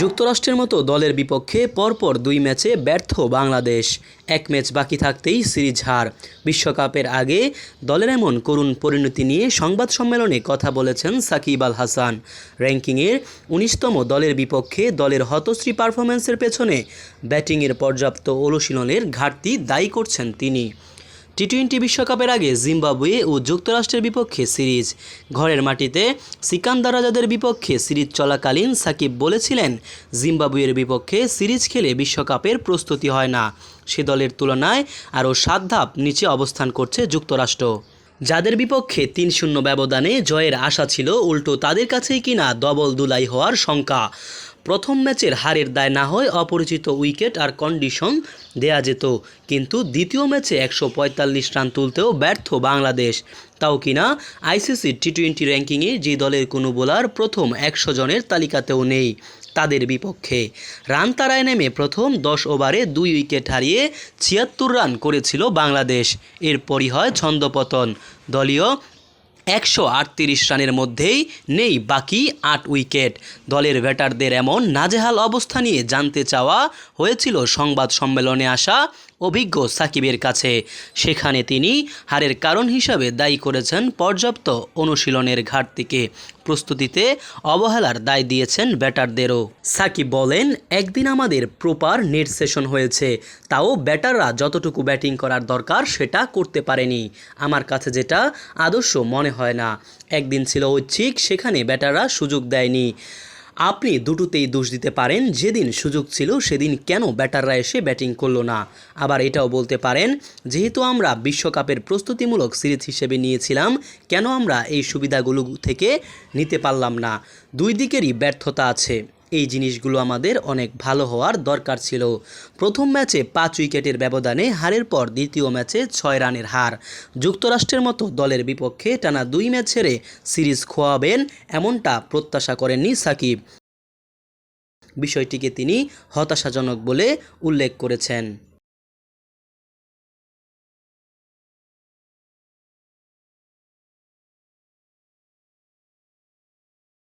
যুক্তরাষ্ট্রের মতো দলের বিপক্ষে পরপর দুই ম্যাচে ব্যর্থ বাংলাদেশ। এক ম্যাচ বাকি থাকতেই সিরিজ হার। বিশ্বকাপের আগে দলের এমন করুণ পরিণতি নিয়ে সংবাদ সম্মেলনে কথা বলেছেন সাকিব আল হাসান। র্যাঙ্কিংয়ের উনিশতম দলের বিপক্ষে দলের হতশ্রী পারফরম্যান্সের পেছনে ব্যাটিংয়ের পর্যাপ্ত অনুশীলনের ঘাটতি দায়ী করছেন তিনি। টি টোয়েন্টি বিশ্বকাপের আগে জিম্বাবুয়ে ও যুক্তরাষ্ট্রের বিপক্ষে সিরিজ। ঘরের মাটিতে সিকান্দার রাজাদের বিপক্ষে সিরিজ চলাকালীন সাকিব বলেছিলেন, জিম্বাবুয়ের বিপক্ষে সিরিজ খেলে বিশ্বকাপের প্রস্তুতি হয় না। সে দলের তুলনায় আরও সাত ধাপ নিচে অবস্থান করছে যুক্তরাষ্ট্র। যাদের বিপক্ষে তিন শূন্য ব্যবধানে জয়ের আশা ছিল, উল্টো তাদের কাছেই কিনা দবল দুলাই হওয়ার শঙ্কা। প্রথম ম্যাচের হারের দায় না হয় অপরিচিত উইকেট আর কন্ডিশন দেয়া যেত। কিন্তু দ্বিতীয় ম্যাচে একশো পঁয়তাল্লিশ রান তুলতেও ব্যর্থ বাংলাদেশ। তাও কিনা আইসিসি টি টোয়েন্টি র্যাঙ্কিংয়ে যে দলের কোনো বোলার প্রথম একশো জনের তালিকাতেও নেই, তাদের বিপক্ষে। রান তারায় নেমে প্রথম দশ ওভারে দুই উইকেট হারিয়ে ছিয়াত্তর রান করেছিল বাংলাদেশ। এরপরই হয় ছন্দপতন। দলীয় একশো আটত্রিশ রানের মধ্যেই নেই বাকি আট উইকেট। দলের ব্যাটারদের এমন নাজেহাল অবস্থা নিয়ে জানতে চাওয়া হয়েছিল সংবাদ সম্মেলনে আসা অভিজ্ঞ সাকিবের কাছে। সেখানে তিনি হারের কারণ হিসাবে দায়ী করেছেন পর্যাপ্ত অনুশীলনের ঘাটতিকে। প্রস্তুতিতে অবহেলার দায় দিয়েছেন ব্যাটারদেরও। সাকিব বলেন, একদিন আমাদের প্রপার নেট সেশন হয়েছে। তাও ব্যাটাররা যতটুকু ব্যাটিং করার দরকার সেটা করতে পারেনি। আমার কাছে যেটা আদর্শ মনে হয় না। একদিন ছিল ঐচ্ছিক সেখানে ব্যাটাররা সুযোগ দেয়নি। আপনি দুটোতেই দোষ দিতে পারেন, যেদিন সুযোগ ছিল সেদিন কেন ব্যাটাররা এসে ব্যাটিং করল না? আবার এটাও বলতে পারেন, যেহেতু আমরা বিশ্বকাপের প্রস্তুতিমূলক সিরিজ হিসেবে নিয়েছিলাম, কেন আমরা এই সুবিধাগুলো থেকে নিতে পারলাম না? দুই দিকেরই ব্যর্থতা আছে। এই জিনিসগুলো আমাদের অনেক ভালো হওয়ার দরকার ছিল। প্রথম ম্যাচে পাঁচ উইকেটের ব্যবধানে হারের পর দ্বিতীয় ম্যাচে ছয় রানের হার। যুক্তরাষ্ট্রের মতো দলের বিপক্ষে টানা দুই ম্যাচ ছেড়ে সিরিজ খোয়াবেন এমনটা প্রত্যাশা করেননি সাকিব। বিষয়টিকে তিনি হতাশাজনক বলে উল্লেখ করেছেন।